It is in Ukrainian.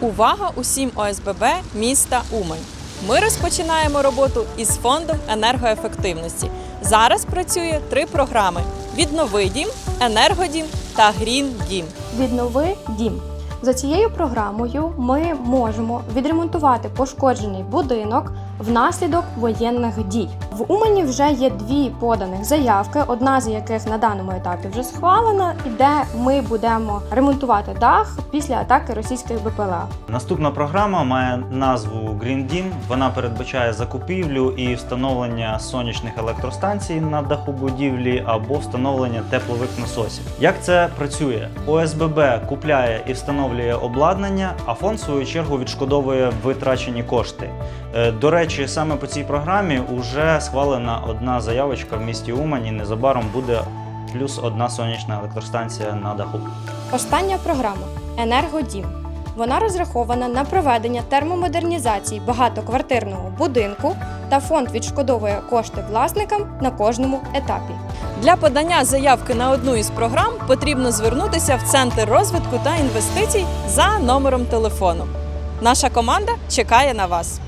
Увага усім ОСББ міста Умань. Ми розпочинаємо роботу із фондом енергоефективності. Зараз працює три програми: Віднови дім, Енергодім та Грін Дім. Віднови дім. За цією програмою ми можемо відремонтувати пошкоджений будинок внаслідок воєнних дій. В Умані вже є дві поданих заявки, одна з яких на даному етапі вже схвалена, і де ми будемо ремонтувати дах після атаки російських БПЛА. Наступна програма має назву Green Dім. Вона передбачає закупівлю і встановлення сонячних електростанцій на даху будівлі або встановлення теплових насосів. Як це працює? ОСББ купляє і встановлює обладнання, а фонд в свою чергу відшкодовує витрачені кошти. Е, До речі, саме по цій програмі вже схвалена одна заявочка в місті Умані. Незабаром буде плюс одна сонячна електростанція на даху. Остання програма Енергодім. Вона розрахована на проведення термомодернізації багатоквартирного будинку та фонд відшкодовує кошти власникам на кожному етапі. Для подання заявки на одну із програм потрібно звернутися в Центр розвитку та інвестицій за номером телефону. Наша команда чекає на вас.